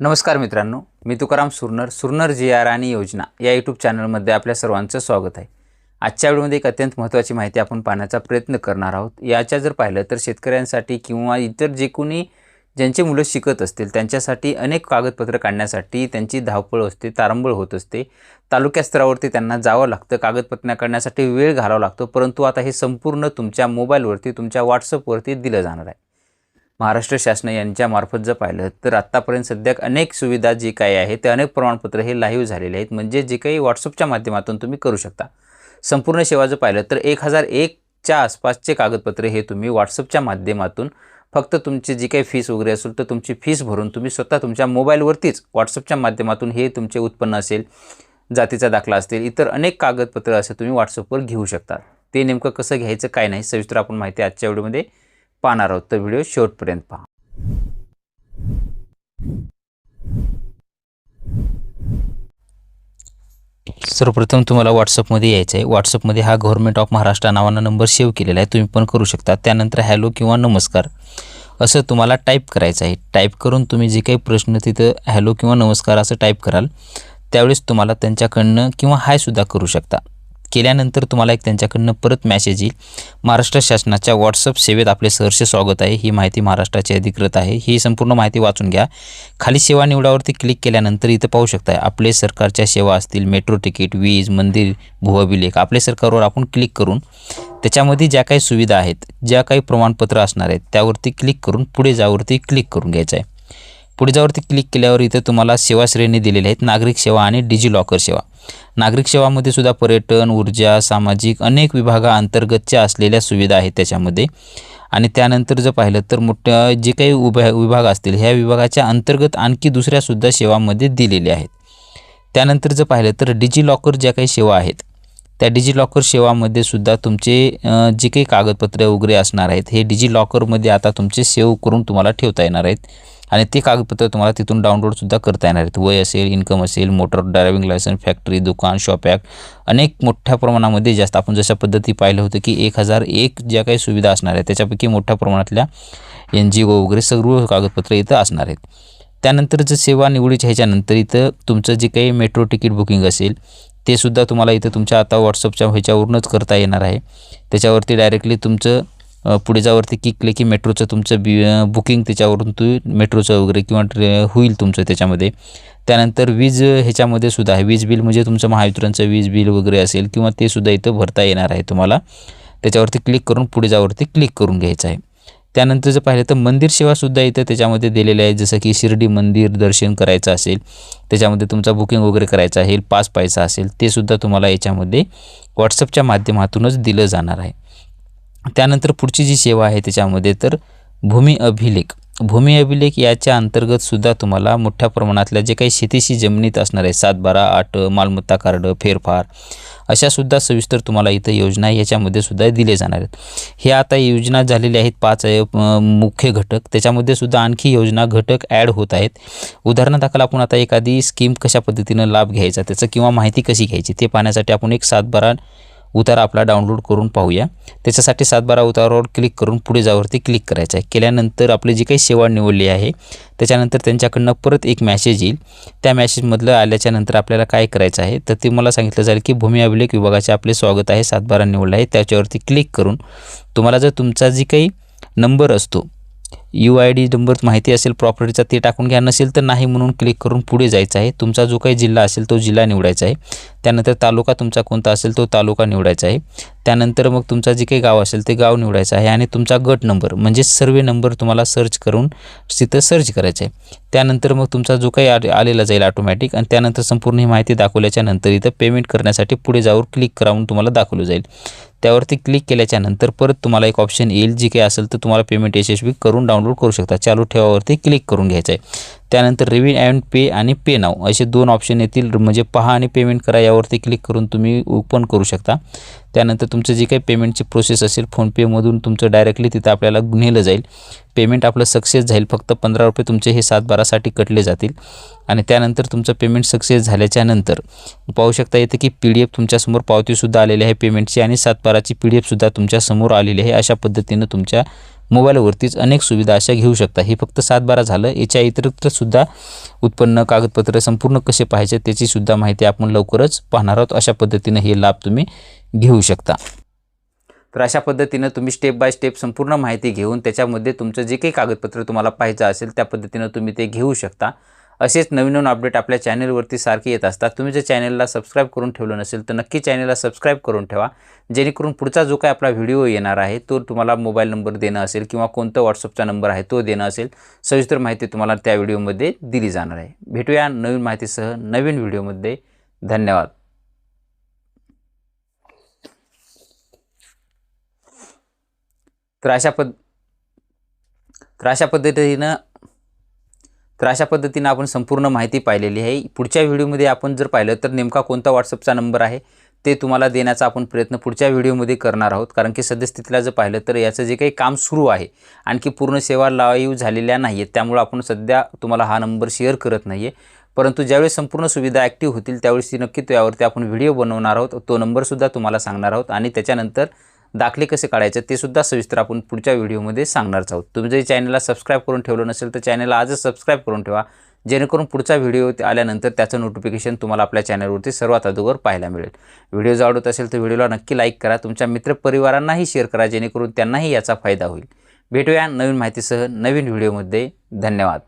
नमस्कार मित्रांनो मी तुकाराम सुरनर सुरनर जी आर आणि योजना या यूट्यूब चॅनलमध्ये आपल्या सर्वांचं स्वागत आहे. आजच्या वेळेमध्ये एक अत्यंत महत्त्वाची माहिती आपण पाहण्याचा प्रयत्न करणार आहोत. याच्या जर पाहिलं तर शेतकऱ्यांसाठी किंवा इतर जे कोणी ज्यांचे मुलं शिकत असतील त्यांच्यासाठी अनेक कागदपत्र काढण्यासाठी त्यांची धावपळ असते तारंबळ होत असते. तालुक्या स्तरावरती त्यांना जावं लागतं कागदपत्र काढण्यासाठी वेळ घालावा लागतो परंतु आता हे संपूर्ण तुमच्या मोबाईलवरती तुमच्या व्हॉट्सअपवरती दिलं जाणार आहे. महाराष्ट्र शासन यांच्यामार्फत जर पाहिलं तर आत्तापर्यंत सध्या अनेक सुविधा जी काही आहे ते अनेक प्रमाणपत्र हे लाईव्ह झालेले आहेत. म्हणजे जे काही व्हॉट्सअपच्या माध्यमातून तुम्ही करू शकता. संपूर्ण सेवा जर पाहिलं तर एक हजार एकच्या आसपासचे कागदपत्रे हे तुम्ही व्हॉट्सअपच्या माध्यमातून फक्त तुमची जी काही फीस वगैरे असेल तर तुमची फीस भरून तुम्ही स्वतः तुमच्या मोबाईलवरतीच व्हॉट्सअपच्या माध्यमातून हे तुमचे उत्पन्न असेल जातीचा दाखला असतील इतर अनेक कागदपत्र असे तुम्ही व्हॉट्सअपवर घेऊ शकता. ते नेमकं कसं घ्यायचं काय नाही सविस्तर आपण माहिती आजच्या व्हिडिओमध्ये पाहणार आहोत. तर व्हिडिओ शेवटपर्यंत पहा. सर्वप्रथम तुम्हाला व्हॉट्सअपमध्ये यायचं आहे व्हॉट्सअपमध्ये हा गव्हर्नमेंट ऑफ महाराष्ट्र नावानं नंबर सेव्ह केलेला आहे. तुम्ही पण करू शकता. त्यानंतर हॅलो किंवा नमस्कार. असं तुम्हाला टाईप करायचं आहे. टाईप करून तुम्ही जे काही प्रश्न तिथं हॅलो किंवा नमस्कार असं टाईप कराल त्यावेळेस तुम्हाला त्यांच्याकडनं किंवा हायसुद्धा करू शकता. केल्यानंतर तुम्हाला एक त्यांच्याकडनं परत मॅसेज येईल. महाराष्ट्र शासनाच्या व्हॉट्सअप सेवेत आपले सहर्ष स्वागत आहे. ही माहिती महाराष्ट्राची अधिकृत आहे. ही संपूर्ण माहिती वाचून घ्या. खाली सेवा निवडावरती क्लिक केल्यानंतर इथं पाहू शकता आपले सरकारच्या सेवा असतील मेट्रो तिकीट वीज मंदिर भूअभिलेख आपले सरकारवर आपण क्लिक करून त्याच्यामध्ये ज्या काही सुविधा आहेत ज्या काही प्रमाणपत्र असणार आहेत त्यावरती क्लिक करून पुढे जावरती क्लिक करून घ्यायचं आहे. पुढच्यावरती क्लिक केल्यावर इथं तुम्हाला सेवा श्रेणी दिलेल्या आहेत. नागरिक सेवा आणि डिजी लॉकर सेवा. नागरिक सेवामध्ये सुद्धा पर्यटन ऊर्जा सामाजिक अनेक विभागाअंतर्गतच्या असलेल्या सुविधा आहेत त्याच्यामध्ये. आणि त्यानंतर जर पाहिलं तर मोठ्या जे काही उभ्या विभाग असतील ह्या विभागाच्या अंतर्गत आणखी दुसऱ्यासुद्धा सेवामध्ये दिलेल्या आहेत. त्यानंतर जर पाहिलं तर डिजी लॉकर ज्या काही सेवा आहेत त्या डिजी लॉकर सेवामध्ये सुद्धा तुमचे जे काही कागदपत्रे वगैरे असणार आहेत हे डिजी लॉकरमध्ये आता तुमचे सेव्ह करून तुम्हाला ठेवता येणार आहेत. आणि ते कागदपत्र तुम्हाला तिथून डाउनलोडसुद्धा करता येणार आहेत. वय असेल इन्कम असेल मोटर ड्रायव्हिंग लायसन्स फॅक्टरी दुकान शॉप ॲक्ट अनेक मोठ्या प्रमाणामध्ये जास्त. आपण जशा पद्धती पाहिलं होतं की एक हजार एक ज्या काही सुविधा असणार आहेत त्याच्यापैकी मोठ्या प्रमाणातल्या एन जी ओ वगैरे सर्व कागदपत्र इथं असणार आहेत. त्यानंतर जर सेवा निवडीच्या ह्याच्यानंतर इथं तुमचं जे काही मेट्रो तिकीट बुकिंग असेल ते सुद्धा तुम्हाला इथं तुमच्या आता व्हॉट्सअपच्या ह्याच्यावरूनच करता येणार आहे. त्याच्यावरती डायरेक्टली तुमचं पुढे जावरती क्लिकले की मेट्रोचं तुमचं बी बुकिंग त्याच्यावरून तू मेट्रोचं वगैरे किंवा ट्रे होईल तुमचं त्याच्यामध्ये. त्यानंतर वीज ह्याच्यामध्ये सुद्धा आहे. वीज बिल म्हणजे तुमचं महावितरणचं वीज बिल वगैरे असेल किंवा ते सुद्धा इथं भरता येणार आहे तुम्हाला. त्याच्यावरती क्लिक करून पुढे जावरती क्लिक करून घ्यायचं आहे. त्यानंतर जर पाहिलं तर मंदिर सेवासुद्धा इथं त्याच्यामध्ये दिलेल्या आहे जसं की शिर्डी मंदिर दर्शन करायचं असेल त्याच्यामध्ये तुमचा बुकिंग वगैरे करायचं असेल पास पाहायचा असेल ते सुद्धा तुम्हाला याच्यामध्ये व्हॉट्सअपच्या माध्यमातूनच दिलं जाणार आहे. त्यानंतर पुढची जी सेवा आहे त्याच्यामध्ये तर भूमी अभिलेख. भूमी अभिलेख याच्या अंतर्गत सुद्धा तुम्हाला मोठ्या प्रमाणातल्या जे काही शेतीशी जमिनीत असणार आहे सात बारा आठ मालमत्ता कार्ड फेरफार अशा सुद्धा सविस्तर तुम्हाला इथं योजना याच्यामध्ये सुद्धा दिले जाणार आहेत. हे आता योजना झालेल्या आहेत पाच मुख्य घटक. त्याच्यामध्ये सुद्धा आणखी योजना घटक ॲड होत आहेत. उदाहरणादाखल आपण आता एखादी स्कीम कशा पद्धतीनं लाभ घ्यायचा त्याचं किंवा माहिती कशी घ्यायची ते पाहण्यासाठी आपण एक सात बारा उतारा आपला डाउनलोड करून पाहूया. त्याच्यासाठी सातबारा उतारावर क्लिक करून पुढे जावरती क्लिक करायचं आहे. केल्यानंतर आपली जी काही सेवा निवडली आहे त्याच्यानंतर त्यांच्याकडनं परत एक मॅसेज येईल. त्या मॅसेजमधलं आल्याच्यानंतर आपल्याला काय करायचं आहे? तर ते मला सांगितलं जाईल की भूमी अभिलेख विभागाचे आपले स्वागत आहे. सातबारा निवडलं आहे. त्याच्यावरती क्लिक करून तुम्हाला जर तुमचा जी काही नंबर असतो यू आय डी नंबर माहिती असेल प्रॉपर्टीचा ते टाकून घ्या. नसेल तर नाही म्हणून क्लिक करून पुढे जायचं आहे. तुमचा जो काही जिल्हा असेल तो जिल्हा निवडायचा आहे. त्यानंतर तालुका तुमचा कोणता असेल तो तालुका निवडायचा आहे. त्यानंतर मग तुमचा जे काही गाव असेल ते गाव निवडायचं आहे आणि तुमचा गट नंबर म्हणजे सर्वे नंबर तुम्हाला सर्च करून तिथं सर्च करायचं आहे. त्यानंतर मग तुमचा जो काही आलेला जाईल ऑटोमॅटिक आणि त्यानंतर संपूर्ण ही माहिती दाखवल्याच्या नंतर इथं पेमेंट करण्यासाठी पुढे जाऊन क्लिक करावून तुम्हाला दाखवलं जाईल. त्यावरती क्लिक केल्याच्यानंतर परत तुम्हाला एक ऑप्शन येईल. जी काही असेल तर तुम्हाला पेमेंट यशस्वी करून डाउनलोड करू शकता. चालू ठेवावरती क्लिक करून घ्यायचं आहे. त्यानंतर रिव्हिन अँड पे आणि पे नाव असे दोन ऑप्शन येतील. म्हणजे पहा आणि पेमेंट करा यावरती क्लिक करून तुम्ही ओपन करू शकता. त्यानंतर तुमचं जे काही पेमेंटची प्रोसेस असेल फोनपेमधून तुमचं डायरेक्टली तिथं आपल्याला नेलं जाईल. पेमेंट आपलं सक्सेस जाईल फक्त पंधरा रुपये तुमचे हे सात बारासाठी कटले जातील. आणि त्यानंतर तुमचं पेमेंट सक्सेस झाल्याच्यानंतर पाहू शकता येतं की पी डी एफ तुमच्यासमोर पावतीसुद्धा आलेली आहे पेमेंटची आणि सात बाराची पी डी एफसुद्धा तुमच्यासमोर आलेली आहे. अशा पद्धतीनं तुमच्या मोबाईलवरतीच अनेक सुविधा अशा घेऊ शकता. हे फक्त सात बारा झालं. याच्या इतरत्रसुद्धा उत्पन्न कागदपत्र संपूर्ण कसे पाहायचे त्याचीसुद्धा माहिती आपण लवकरच पाहणार आहोत. अशा पद्धतीनं हे लाभ तुम्ही घेऊ शकता. तर अशा पद्धतीनं तुम्ही स्टेप बाय स्टेप संपूर्ण माहिती घेऊन त्याच्यामध्ये तुमचं जे काही कागदपत्र तुम्हाला पाहिजे असेल त्या पद्धतीनं तुम्ही ते घेऊ शकता. असेच नवीन नवीन अपडेट आपल्या चॅनलवरती सारखे येत असतात. तुम्ही जर चॅनलला सबस्क्राईब करून ठेवलं नसेल तर नक्की चॅनलला सबस्क्राईब करून ठेवा. जेणेकरून पुढचा जो काही आपला व्हिडिओ येणार आहे तो तुम्हाला मोबाईल नंबर देणं असेल किंवा कोणता व्हॉट्सअपचा नंबर आहे तो देणं असेल सविस्तर माहिती तुम्हाला त्या व्हिडिओमध्ये दिली जाणार आहे. भेटूया नवीन माहितीसह नवीन व्हिडिओमध्ये धन्यवाद. तर अशा पद तर अशा पद्धतीनं तर अशा पद्धतीनं आपण संपूर्ण माहिती पाहिलेली आहे. पुढच्या व्हिडिओमध्ये आपण जर पाहिलं तर नेमका कोणता व्हॉट्सअपचा नंबर आहे ते तुम्हाला देण्याचा आपण प्रयत्न पुढच्या व्हिडिओमध्ये करणार आहोत. कारण की सद्यस्थितीला जर पाहिलं तर याचं जे काही काम सुरू आहे आणखी पूर्ण सेवा लाईव झालेल्या नाही आहेत त्यामुळं आपण सध्या तुम्हाला हा नंबर शेअर करत नाही आहे परंतु ज्यावेळेस संपूर्ण सुविधा ॲक्टिव्ह होतील त्यावेळेस ती नक्की त्यावरती आपण व्हिडिओ बनवणार आहोत. तो नंबरसुद्धा तुम्हाला सांगणार आहोत आणि त्याच्यानंतर दाखले कसे काढायचे ते सुद्धा सविस्तर आपण पुढच्या व्हिडिओमध्ये सांगणारच आहोत. तुम्ही जर चॅनलला सबस्क्राईब करून ठेवलं नसेल तर चॅनलला आजच सबस्क्राईब करून ठेवा. जेणेकरून पुढचा व्हिडिओ आल्यानंतर त्याचं नोटिफिकेशन तुम्हाला आपल्या चॅनलवरती सर्वात अगोदर पाहायला मिळेल. व्हिडिओज आवडत असेल तर व्हिडिओला नक्की लाईक करा. तुमच्या मित्रपरिवारांनाही शेअर करा जेणेकरून त्यांनाही याचा फायदा होईल. भेटूया नवीन माहितीसह नवीन व्हिडिओमध्ये. धन्यवाद.